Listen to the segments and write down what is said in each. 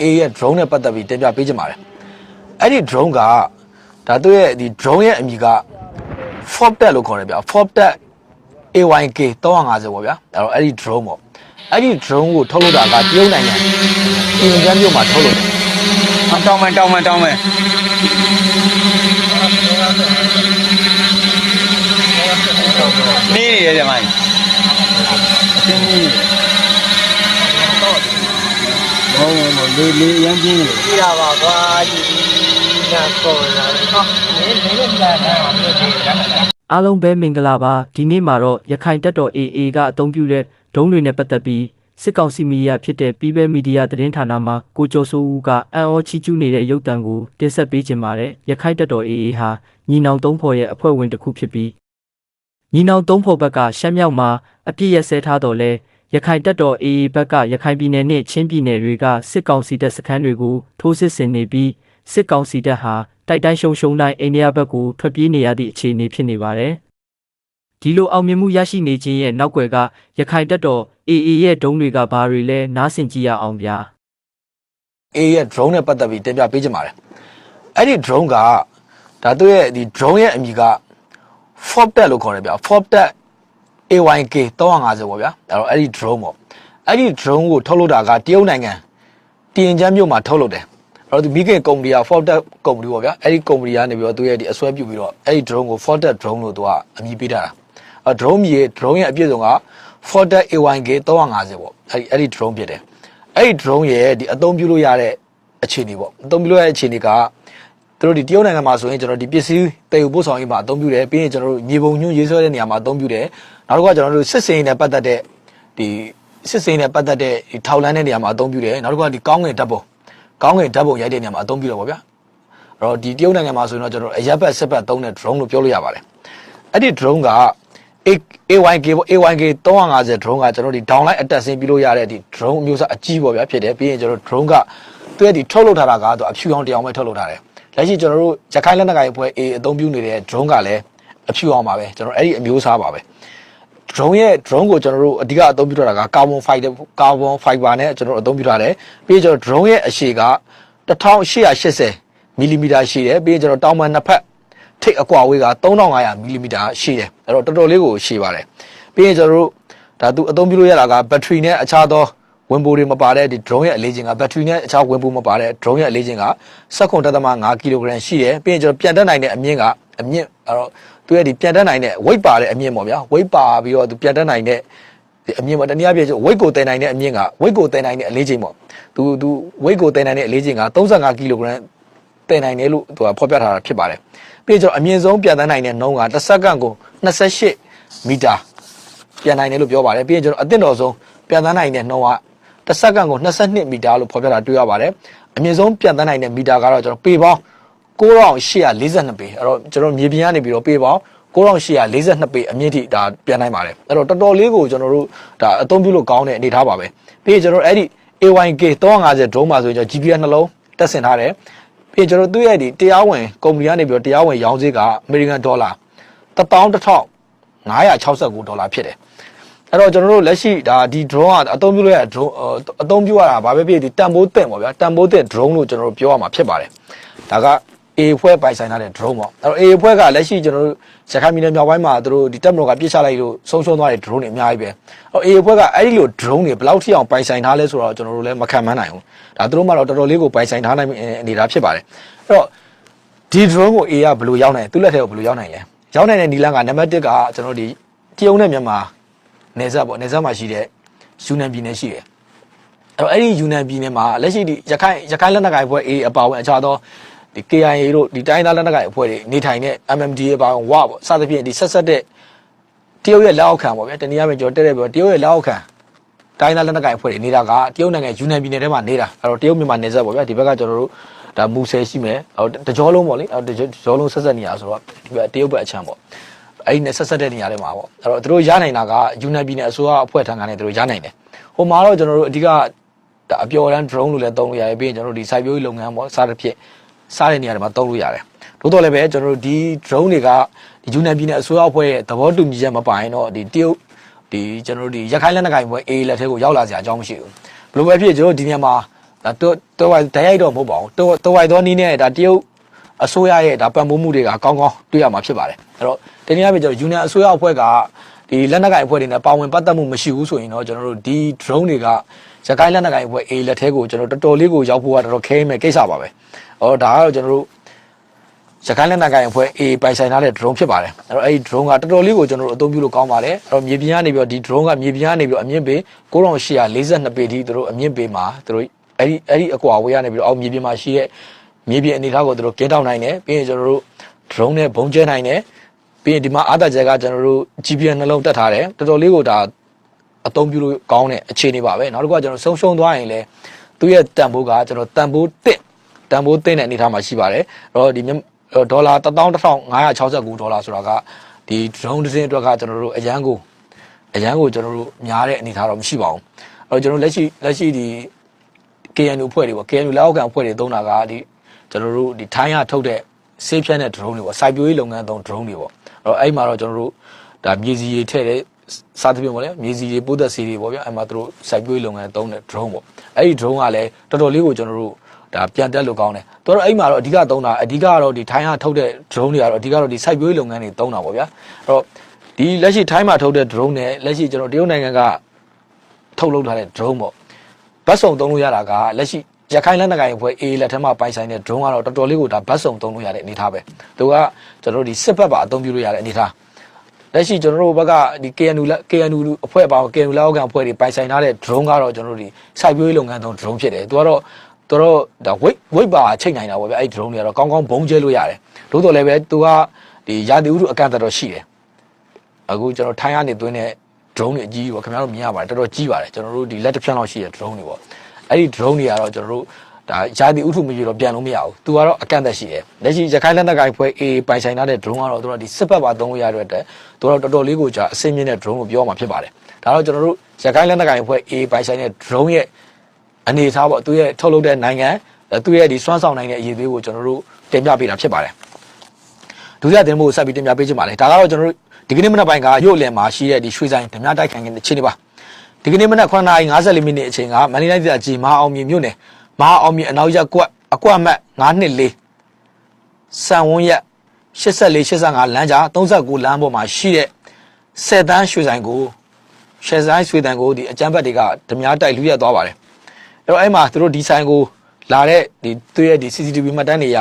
A ရဲ့ drone နဲ့ပတ်သက်ပြီးတင်ပြပေးချင်ပါတယ်အဲ့ဒီ drone ကဒါသူ့ရဲ့ဒီ drone ရဲ့အမည်က Fortet လို့ခေါ်တယ်ဗျာ Fortet AYK 350ပေါ့ဗျာအဲ့တော့အဲ့ဒီ drone ပေါ့အဲ့ဒီ drone ကိုထုတ်လုပ်တာကတရုတ်နိုင်ငံပြင်ကျန်းမြို့မှာထုတ်လုပ်တယ်အတောင်းမယ်တောင်းမယ်တောင်းမယ်နေနေရတယ်မိုင်းအတင်းကြီးဟုတ် ဟုတ်လေးလေးရမ်းပြင်းနေကြည့်ရပါကွာဒီနာပေါ်လာတယ်ဟောမင်းမင်းလည်းလာတာမျိုးတွေရတာအားလုံးပဲမင်္ဂလာပါဒီနေ့မှာတော့ရခိုင်တပ်တော် AA ကအသုံးပြုတဲ့ဒုံးတွေနဲ့ပတ်သက်ပြီးစစ်ကောင်စီမီဒီယာဖြစ်တဲ့ပြည်ပဲမီဒီယာသတင်းဌာနမှာကိုကျော်စိုးဦးကအန်အောချီကျူးနေတဲ့ရုပ်တံကိုတင်ဆက်ပေးခြင်းပါတယ်ရခိုင်တပ်တော် AA ဟာညီနောင်သုံးဖော်ရဲ့အဖွဲ့ဝင်တစ်ခုဖြစ်ပြီးညီနောင်သုံးဖော်ဘက်ကရှမ်းမြောက်မှာအပြစ်ရက်စဲထားတော်လဲ ရခိုင်တပ်တော် AA ဘက်ကရခိုင်ပြည်နယ်နဲ့ချင်းပြည်နယ်တွေကစစ်ကောင်စီတပ်စခန်းတွေကိုထိုးစစ်ဆင်နေပြီးစစ်ကောင်စီတပ်ဟာတိုက်တိုင်းရှုံရှုံတိုင်းအိန္ဒိယဘက်ကိုထွက်ပြေးနေရသည့်အခြေအနေဖြစ်နေပါတယ်ဒီလိုအောင်မြင်မှုရရှိနေခြင်းရဲ့နောက်ွယ်ကရခိုင်တပ်တော် AA ရဲ့ဒုံးတွေကဘာတွေလဲနားဆင်ကြည့်ရအောင်ဗျာ A ရဲ့ drone နဲ့ပတ်သက်ပြီးတင်ပြပေးချင်ပါတယ်အဲ့ဒီ drone ကဒါသူ့ရဲ့ဒီ drone ရဲ့အမည်က Fortet လို့ခေါ်တယ်ဗျာ Fortet AYK 350ပေါ့ဗျာအဲ့တော့အဲ့ဒီ drone ပေါ့အဲ့ဒီ drone ကိုထုတ်လုပ်တာကတရုတ်နိုင်ငံပြင်ကျန်းမြို့မှာထုတ်လုပ်တယ်အဲ့တော့ဒီမိခင်ကုမ္ပဏီက Fortet ကုမ္ပဏီပေါ့ဗျာအဲ့ဒီကုမ္ပဏီကနေပြီးတော့သူရဲ့ဒီအစွဲပြုပြီးတော့အဲ့ဒီ drone ကို Fortet drone လို့သူကအမည်ပေးထားတာအဲ့ drone မြေ drone ရဲ့အပြည့်စုံက Fortet AYK 350ပေါ့အဲ့ဒီအဲ့ဒီ drone ဖြစ်တယ်အဲ့ဒီ drone ရဲ့ဒီအသုံးပြုလို့ရတဲ့အခြေအနေပေါ့အသုံးပြုလို့ရတဲ့အခြေအနေကသူ တို့ဒီတရုတ်နိုင်ငံမှာဆိုရင်ကျွန်တော်ဒီပစ္စည်းတည်ယူပို့ဆောင်ရေးမှာအသုံးပြုတယ်ပြီးရင်ကျွန်တော်တို့မြေပုံညွှန်းရေးဆွဲတဲ့နေရာမှာအသုံးပြုတယ်နောက်တစ်ခါကျွန်တော်တို့စစ်စင်ရေးနဲ့ပတ်သက်တဲ့ဒီစစ်စင်ရေးနဲ့ပတ်သက်တဲ့ဒီထောက်လန်းတဲ့နေရာမှာအသုံးပြုတယ်နောက်တစ်ခါဒီကောင်းငင်ဓာတ်ပုံကောင်းငင်ဓာတ်ပုံရိုက်တဲ့နေရာမှာအသုံးပြုတယ်ပေါ့ဗျာအဲ့တော့ဒီတရုတ်နိုင်ငံမှာဆိုရင်တော့ကျွန်တော်တို့အရက်ဘက်စစ်ဘက်သုံးတဲ့ drone လို့ပြောလို့ရပါတယ်အဲ့ဒီ drone က AYK ပေါ့ AYK 350 drone ကကျွန်တော်ဒီ downline attack ဆင်းပြီးလို့ရတဲ့ဒီ drone အမျိုးအစားအကြီးပေါ့ဗျာဖြစ်တယ်ပြီးရင်ကျွန်တော် drone ကသူရဲ့ဒီထုတ်လုပ်ထားတာကတော့အဖြူအောင်တရားအောင်ပဲထုတ်လုပ်ထားတယ် လက်ရှိကျွန်တော်တို့ရခိုင်လက်နက်ကိုင်အဖွဲ့ A အသုံးပြုနေတဲ့ drone ကလည်းအဖြူအောင်ပါပဲကျွန်တော်အဲ့ဒီအမျိုးအစားပါပဲ drone ရဲ့ drone ကိုကျွန်တော်တို့အဓိကအသုံးပြုထားတာက carbon fiber carbon fiber နဲ့ကျွန်တော်တို့အသုံးပြုထားတယ်ပြီးရင်ကျွန်တော် drone ရဲ့အရှည်က1880မီလီမီတာရှိတယ်ပြီးရင်ကျွန်တော်တောင်ပံနှစ်ဖက်ထိပ်အကွာဝေးက3500မီလီမီတာရှိတယ်အဲ့တော့တော်တော်လေးကိုရှည်ပါတယ်ပြီးရင်ကျွန်တော်တို့ဒါသူအသုံးပြုလို့ရတာကဘက်ထရီနဲ့အခြားသော ဝင်ပိုတွေမပါတဲ့ဒီ drone ရဲ့အလေးချိန်ကဘက်ထရီနဲ့အခြားဝင်ပိုမပါတဲ့ drone ရဲ့အလေးချိန်က7.5ကီလိုဂရမ်ရှိတယ်ပြီးရင်ကျွန်တော်ပြန်တက်နိုင်တဲ့အမြင့်ကအမြင့်အဲ့တော့သူရဲ့ဒီပြန်တက်နိုင်တဲ့ weight ပါတဲ့အမြင့်ပေါ့ဗျာ weight ပါပြီးတော့သူပြန်တက်နိုင်တဲ့အမြင့်ပေါ့တနည်းအားဖြင့် weight ကိုတင်နိုင်တဲ့အမြင့်က weight ကိုတင်နိုင်တဲ့အလေးချိန်ပေါ့သူသူ weight ကိုတင်နိုင်တဲ့အလေးချိန်က35ကီလိုဂရမ်တင်နိုင်တယ်လို့သူကဖော်ပြထားတာဖြစ်ပါတယ်ပြီးတော့ကျွန်တော်အမြင့်ဆုံးပြန်တက်နိုင်တဲ့နှုန်းကတစ်စက္ကန့်ကို28မီတာပြန်နိုင်တယ်လို့ပြောပါတယ်ပြီးရင်ကျွန်တော်အသင့်တော်ဆုံးပြန်တန်းနိုင်တဲ့နှုန်းက တစ်စက္ကန့်ကို22မီတာလို့ဖော်ပြတာတွေ့ရပါတယ်အမြင့်ဆုံးပြန်တန်းနိုင်တဲ့မီတာကတော့ကျွန်တော်ပေပေါင်း9842ပေအဲ့တော့ကျွန်တော်မြေပြင်ကနေပြီးတော့ပေပေါင်း9842ပေအမြင့်ထိဒါပြန်နိုင်ပါတယ်အဲ့တော့တော်တော်လေးကိုကျွန်တော်တို့ဒါအသုံးပြုလို့ကောင်းတဲ့အနေအထားပါပဲပြီးရင်ကျွန်တော်အဲ့ဒီ AYK 350 drone မှာဆိုရင်ကျွန်တော် GPS နှလုံးတက်ဆင်ထားတယ်ပြီးရင်ကျွန်တော်သူ့ရဲ့ဒီတရားဝင်ကုမ္ပဏီကနေပြီးတော့တရားဝင်ရောင်းဈေးက American Dollar 11569ဒေါ်လာဖြစ်တယ် အဲ့တော့ကျွန်တော်တို့လက်ရှိဒါဒီ drone ကအသုံးပြုလို့ရတဲ့ drone အသုံးပြုရတာဘာပဲဖြစ်ဒီတန်ဖိုးတင်ပေါ့ဗျာတန်ဖိုးတင် drone လို့ကျွန်တော်တို့ပြောရမှာဖြစ်ပါတယ်ဒါက A ဖွဲ့ပိုင်ဆိုင်ထားတဲ့ drone ပေါ့အဲ့တော့ A ဖွဲ့ကလက်ရှိကျွန်တော်တို့ရခိုင်ပြည်နယ်မြောက်ပိုင်းမှာသူတို့ဒီတပ်မတော်ကပြစ်ချလိုက်လို့ဆုံးရှုံးသွားတဲ့ drone တွေအများကြီးပဲအဲ့တော့ A ဖွဲ့ကအဲ့ဒီလို drone တွေဘယ်လောက်ထိအောင်ပိုင်ဆိုင်ထားလဲဆိုတော့ကျွန်တော်တို့လည်းမခံမှန်းနိုင်ဘူးဒါသူတို့မှတော့တော်တော်လေးကိုပိုင်ဆိုင်ထားနိုင်အနေထားဖြစ်ပါတယ်အဲ့တော့ဒီ drone ကို A ကဘယ်လိုရောက်နိုင်သူ့လက်ထဲကိုဘယ်လိုရောက်နိုင်လဲရောက်နိုင်တဲ့နီလန်းကနံပါတ်1ကကျွန်တော်တို့ဒီတရုတ်နဲ့မြန်မာ နေဆက်ပေါ့နေဆက်မှာရှိတဲ့ယူနန်ပြည်နယ်ရှိတယ်အဲ့တော့အဲ့ဒီယူနန်ပြည်နယ်မှာလက်ရှိဒီရခိုင်ရခိုင်လက်နက်ကိုင်ဘွဲ A အပါဝင်အခြားသောဒီ KIA တို့ဒီတိုင်းသားလက်နက်ကိုင်အဖွဲ့တွေနေထိုင်တဲ့ MMDA ပါဝင်ဝပေါ့စသဖြင့်ဒီဆက်ဆက်တဲ့တရုတ်ရဲ့လက်အောက်ခံပေါ့ဗျာတနည်းအားဖြင့်ကျွန်တော်တက်တဲ့ပြောတရုတ်ရဲ့လက်အောက်ခံတိုင်းသားလက်နက်ကိုင်အဖွဲ့တွေနေတာကတရုတ်နိုင်ငံယူနန်ပြည်နယ်ထဲမှာနေတာအဲ့တော့တရုတ်မြန်မာနေဆက်ပေါ့ဗျာဒီဘက်ကကျွန်တော်တို့ဒါမူဆယ်ရှိမယ်အဲ့တော့တကြောလုံးပေါ့လေအဲ့တော့တကြောလုံးဆက်ဆက်နေရဆိုတော့ဒီဘက်တရုတ်ဘက်အချမ်းပေါ့ အဲ့ဒီနဲ့ဆက်ဆက်တဲ့နေရာတွေမှာပေါ့အဲ့တော့သူတို့ရနိုင်တာကယူနန်ပြည်နယ်အစိုးရအဖွဲ့ထံကနေသူတို့ရနိုင်တယ်ဟိုမှာတော့ကျွန်တော်တို့အဓိကဒါအပျော်တန်း drone လို့လည်းသုံးလို့ရတယ်ပြီးရင်ကျွန်တော်တို့ဒီစိုက်ပျိုးရေးလုပ်ငန်းပေါ့စသဖြင့်စားတဲ့နေရာတွေမှာသုံးလို့ရတယ်။သို့တော်လည်းပဲကျွန်တော်တို့ဒီ drone တွေကဒီယူနန်ပြည်နယ်အစိုးရအဖွဲ့ရဲ့သဘောတူညီချက်မပိုင်တော့ဒီတရုတ်ဒီကျွန်တော်တို့ဒီရခိုင်လက်နက်ကိုင်ဘွဲ A လက်ထဲကိုရောက်လာစရာအကြောင်းမရှိဘူး။ဘယ်လိုပဲဖြစ်ကျွန်တော်တို့ဒီနေရာမှာဒါတော့တော့ဝိုင်ဓာတ်ရိုက်တော့မဟုတ်ပါဘူးတော့တော့ဝိုင်သောနီးနဲ့ဒါတရုတ် အစိုးရရဲ့ဒါပံ့ပိုးမှုတွေကကောင်းကောင်းတွေ့ရမှာဖြစ်ပါတယ်အဲ့တော့တနည်းအားဖြင့်ကျွန်တော်ယူနီယံအစိုးရအဖွဲ့ကဒီလက်နက်ကိုင်အဖွဲ့တွေနဲ့ပါဝင်ပတ်သက်မှုမရှိဘူးဆိုရင်တော့ကျွန်တော်တို့ဒီ drone တွေကရခိုင်လက်နက်ကိုင်အဖွဲ့ A လက်ထဲကိုကျွန်တော်တော်တော်လေးကိုရောက်ဖို့ကတော်တော်ခဲမဲ့ကိစ္စပါပဲ။အော်ဒါကတော့ကျွန်တော်တို့ရခိုင်လက်နက်ကိုင်အဖွဲ့ A ပိုင်ဆိုင်ထားတဲ့ drone ဖြစ်ပါတယ်။အဲ့တော့အဲ့ဒီ drone ကတော်တော်လေးကိုကျွန်တော်တို့အသုံးပြုလို့ကောင်းပါတယ်။အဲ့တော့မြေပြင်ကနေပြီးတော့ဒီ drone ကမြေပြင်ကနေပြီးတော့အမြင့်ပေ9842ပေထိသူတို့အမြင့်ပေမှာသူတို့အဲ့ဒီအဲ့ဒီအကွာဝေးကနေပြီးတော့အောက်မြေပြင်မှာရှိတဲ့ မြေပြင်အနေထားကိုသူတို့ကင်းတောက်နိုင်တယ်။ပြီးရင်ကျွန်တော်တို့ drone နဲ့ဘုံကျဲနိုင်တယ်။ပြီးရင်ဒီမှာအားသာချက်ကကျွန်တော်တို့ GPS နှလုံးတက်ထားတယ်။တော်တော်လေးကိုဒါအသုံးပြုလို့ကောင်းတဲ့အခြေအနေပါပဲနောက်တစ်ခုကကျွန်တော်ဆုံးရှုံးသွားရင်လည်းသူ့ရဲ့တန်ဖိုးကကျွန်တော်တန်ဖိုးတစ်တန်ဖိုးတစ်တဲ့အနေအထားမှာရှိပါတယ်အဲ့တော့ဒီဒေါ်လာ11569ဒေါ်လာဆိုတာကဒီ drone တစ်စင်းအတွက်ကကျွန်တော်တို့အရန်ကိုအရန်ကိုကျွန်တော်တို့များတဲ့အနေအထားတော့မရှိပါဘူးအဲ့တော့ကျွန်တော်လက်ရှိလက်ရှိဒီ KNU ဖွဲ့တွေပေါ့ KNU လက်အောက်ခံဖွဲ့တွေသုံးတာကဒီ ကျွန်တော်တို့ဒီထိုင်းရထုတ်တဲ့ဆေးဖြန့်တဲ့ drone တွေပေါ့စိုက်ပျိုးရေးလုပ်ငန်းသုံး drone တွေပေါ့အဲ့တော့အဲ့မှာတော့ကျွန်တော်တို့ဒါမြေစီတွေထည့်တဲ့စားသဖြင့်ပေါ့လေမြေစီတွေပိုးသက်စီတွေပေါ့ဗျအဲ့မှာသူတို့စိုက်ပျိုးရေးလုပ်ငန်းသုံးတဲ့ drone ပေါ့အဲ့ဒီ drone ကလည်းတော်တော်လေးကိုကျွန်တော်တို့ဒါပြန်တက်လို့ကောင်းတယ်သူတို့အဲ့မှာတော့အဓိကသုံးတာအဓိကကတော့ဒီထိုင်းကထုတ်တဲ့ drone တွေကတော့အဓိကတော့ဒီစိုက်ပျိုးရေးလုပ်ငန်းတွေသုံးတာပေါ့ဗျာအဲ့တော့ဒီလက်ရှိထိုင်းမှာထုတ်တဲ့ drone နဲ့လက်ရှိကျွန်တော်တရုတ်နိုင်ငံကထုတ်လုပ်ထားတဲ့ drone ပေါ့ဘတ်စုံသုံးလို့ရတာကလက်ရှိ ရခိုင်လက်နက်ကိုင်အဖွဲ့ A လက်ထက်မှာပိုင်ဆိုင်တဲ့ drone ကတော့တော်တော်လေးကိုဒါဘတ်စုံသုံးလို့ရတဲ့အနေအထားပဲသူကကျွန်တော်တို့ဒီစစ်ဘက်ပါအသုံးပြုလို့ရတဲ့အနေအထားလက်ရှိကျွန်တော်တို့ဘက်ကဒီ KNU လက် KNU အဖွဲ့ပါ KNU လက်အောက်ခံအဖွဲ့တွေပိုင်ဆိုင်ထားတဲ့ drone ကတော့ကျွန်တော်တို့ဒီစိုက်ပျိုးရေးလုပ်ငန်းသုံး drone ဖြစ်တယ်သူကတော့သူတော့ဒါ weight weight ပါချိန်နိုင်တာပေါ့ဗျအဲ့ drone တွေကတော့ကောင်းကောင်းဘုံကျဲလို့ရတယ်သို့တော်လည်းပဲသူကဒီရာသီဥတုအကန့်အသတ်တော့ရှိတယ်အခုကျွန်တော်ထိုင်းကနေသွင်းတဲ့ drone တွေအကြီးကြီးပေါ့ခင်ဗျားတို့မြင်ရပါတယ်တော်တော်ကြီးပါတယ်ကျွန်တော်တို့ဒီလက်တစ်ဖြန့်လောက်ရှိတဲ့ drone တွေပေါ့ အဲ့ဒီ drone တွေကတော့ကျွန်တော်တို့ဒါရာသီဥတုမကြီးတော့ပြန်လို့မရဘူးသူကတော့အကန့်အသတ်ရှိတယ်လက်ရှိရခိုင်လက်နက်ကိုင်ဖွဲ့ A ပိုင်ဆိုင်ထားတဲ့ drone ကတော့သူတို့ဒီစစ်ဘက်ပါသုံးလို့ရတဲ့အတွက်သူတို့တော်တော်လေးကိုကြာအဆင့်မြင့်တဲ့ drone ကိုပြောမှာဖြစ်ပါတယ်ဒါတော့ကျွန်တော်တို့ရခိုင်လက်နက်ကိုင်ဖွဲ့ A ပိုင်ဆိုင်တဲ့ drone ရဲ့အနေအထားပေါ့သူရဲ့ထုတ်လုပ်တဲ့နိုင်ငံသူရဲ့ဒီစွမ်းဆောင်နိုင်တဲ့အရေးသေးကိုကျွန်တော်တို့တင်ပြပေးတာဖြစ်ပါတယ်ဒုတိယတင်မှုကိုဆက်ပြီးတင်ပြပေးချင်ပါတယ်ဒါကတော့ကျွန်တော်တို့ဒီကနေ့မနက်ပိုင်းကရုပ်လင်မှာရှိတဲ့ဒီရွှေဆိုင်ဓမြတိုက်ခိုင်တဲ့ချင်းတွေပါ ဒီကနေ့မနက်9:54မိနစ်အချိန်ကမန္တလေးတိုင်းပြည်ကြီးမဟာအောင်မြေမြို့နယ်မဟာအောင်မြေအနောက်ရက်ကွက်အကွက်အမှတ်924စံဝန်းရက်84 85လမ်းကြား39လမ်းပေါ်မှာရှိတဲ့ဆယ်တန်းရွှေဆိုင်ကိုရှယ်ဆိုင်ရွှေတန်ကိုဒီအကြမ်းဖက်တွေကဓမြတိုက်လူရက်သွားပါတယ်အဲ့တော့အဲ့မှာသူတို့ဒီဆိုင်ကိုလာတဲ့ဒီသူရဲ့ဒီ CCTV မှတ်တမ်းတွေရ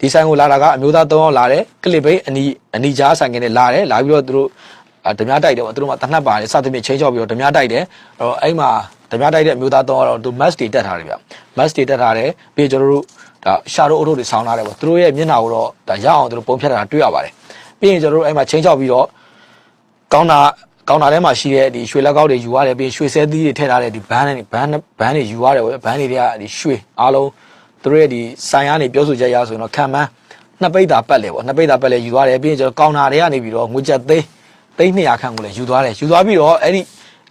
ဒီဆိုင်ကိုလာတာကအမျိုးသား၃ယောက်လာတယ်ကလစ်ဘိတ်အနီအနီကြားဆိုင်ကနေလာတယ်လာပြီးတော့သူတို့အာ ဓမြတိုက်တယ်ပေါ့သူတို့မှတနတ်ပါတယ်စသဖြင့်ချင်းချောက်ပြီးတော့ဓမြတိုက်တယ်အဲ့တော့အဲ့မှာဓမြတိုက်တဲ့အမျိုးသား၃ယောက်တော့သူ mask တွေတက်ထားတယ်ဗျ mask တွေတက်ထားတယ်ပြီးကျွန်တော်တို့ဒါရှာရိုးအုပ်တို့တွေဆောင်းထားတယ်ပေါ့သူတို့ရဲ့မျက်နှာကိုတော့ဒါရအောင်သူတို့ပုံဖြတ်တာတွေ့ရပါတယ်ပြီးရင်ကျွန်တော်တို့အဲ့မှာချင်းချောက်ပြီးတော့ကောင်းတာကောင်းတာထဲမှာရှိတဲ့ဒီရွှေလက်ကောက်တွေယူရတယ်ပြီးရွှေဆဲသီးတွေထည့်ထားတဲ့ဒီဘန်းတွေဘန်းဘန်းတွေယူရတယ်ပေါ့ဘန်းတွေကဒီရွှေအားလုံးသူတို့ရဲ့ဒီဆိုင်အားနေပြောဆိုချက်ရဆိုရင်တော့ခံမန်းနှစ်ပိတ်တာပတ်လေပေါ့နှစ်ပိတ်တာပတ်လေယူသွားတယ်ပြီးရင်ကျွန်တော်ကောင်းတာတွေကနေပြီးတော့ငွေချက်သိန်း သိန်း200ခန့်ကိုလည်းယူသွားတယ်ယူသွားပြီးတော့အဲ့ဒီ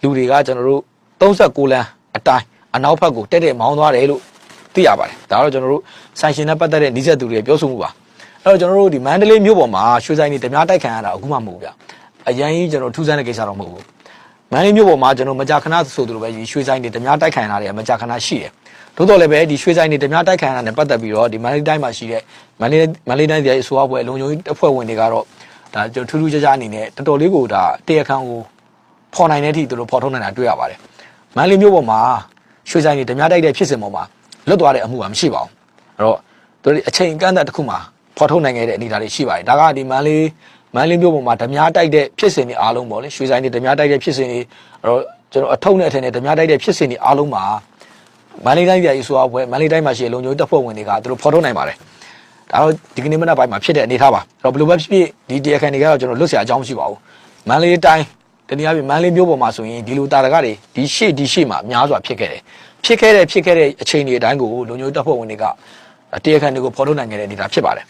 လူတွေကကျွန်တော်တို့36လမ်းအတိုင်းအနောက်ဘက်ကိုတက်တက်မောင်းသွားတယ်လို့သိရပါတယ်ဒါတော့ကျွန်တော်တို့ဆိုင်ရှင်နဲ့ပတ်သက်တဲ့နှိစက်သူတွေပြောဆိုမှုပါအဲ့တော့ကျွန်တော်တို့ဒီမန္တလေးမြို့ပေါ်မှာရွှေဆိုင်တွေဓမြတိုက်ခံရတာအခုမှမဟုတ်ဗျအရင်ကြီးကျွန်တော်ထူးဆန်းတဲ့ကိစ္စတော့မဟုတ်ဘူးမန္တလေးမြို့ပေါ်မှာကျွန်တော်မကြာခဏဆိုသလိုပဲဒီရွှေဆိုင်တွေဓမြတိုက်ခံရတာတွေမကြာခဏရှိတယ်သို့တော်လည်းပဲဒီရွှေဆိုင်တွေဓမြတိုက်ခံရတာနဲ့ပတ်သက်ပြီးတော့ဒီမန္တလေးတိုင်းမှာရှိတဲ့မန္တလေးမန္တလေးတိုင်းပြည်အစိုးရဘွယ်လုံခြုံရေးတပ်ဖွဲ့ဝင်တွေကတော့ ဒါကျွန်တော်ထူးထူးခြားခြားအနေနဲ့တော်တော်လေးကိုဒါတရားခံကိုဖော်နိုင်တဲ့အထိသူတို့ဖော်ထုတ်နိုင်တာတွေ့ရပါတယ်မန္တလေးမြို့ပေါ်မှာရွှေဆိုင်တွေဓမြတိုက်တဲ့ဖြစ်စဉ်ပေါ်မှာလွတ်သွားတဲ့အမှုကမရှိပါဘူးအဲ့တော့သူတို့အချိန်ကန့်သက်တစ်ခုမှာဖော်ထုတ်နိုင်ခဲ့တဲ့အနေအထားတွေရှိပါတယ်ဒါကဒီမန္တလေးမန္တလေးမြို့ပေါ်မှာဓမြတိုက်တဲ့ဖြစ်စဉ်တွေအားလုံးပေါ့လေရွှေဆိုင်တွေဓမြတိုက်တဲ့ဖြစ်စဉ်တွေအဲ့တော့ကျွန်တော်အထုံးနဲ့အထည်နဲ့ဓမြတိုက်တဲ့ဖြစ်စဉ်တွေအားလုံးမှာမန္တလေးတိုင်းပြည်အစိုးရဘွယ်မန္တလေးတိုင်းမှာရှိတဲ့လုံခြုံရေးတပ်ဖွဲ့ဝင်တွေကသူတို့ဖော်ထုတ်နိုင်ပါတယ် ဒါတော့ဒီကနေ့မနက်ပိုင်းမှာဖြစ်တဲ့အနေအထားပါအဲ့တော့ဘယ်လိုပဲဖြစ်ဖြစ်ဒီတရားခံတွေကတော့ကျွန်တော်လွတ်เสียအကြောင်းမရှိပါဘူးမန္တလေးတိုင်းတနည်းအားဖြင့်မန္တလေးမြို့ပေါ်မှာဆိုရင်ဒီလိုတာရကတွေဒီရှေ့ဒီရှေ့မှာအများစွာဖြစ်ခဲ့တယ်ဖြစ်ခဲ့တဲ့ဖြစ်ခဲ့တဲ့အချိန်တွေအတိုင်းကိုလုံခြုံရေးတပ်ဖွဲ့ဝင်တွေကတရားခံတွေကိုဖော်ထုတ်နိုင်ခဲ့တဲ့အနေအထားဖြစ်ပါတယ်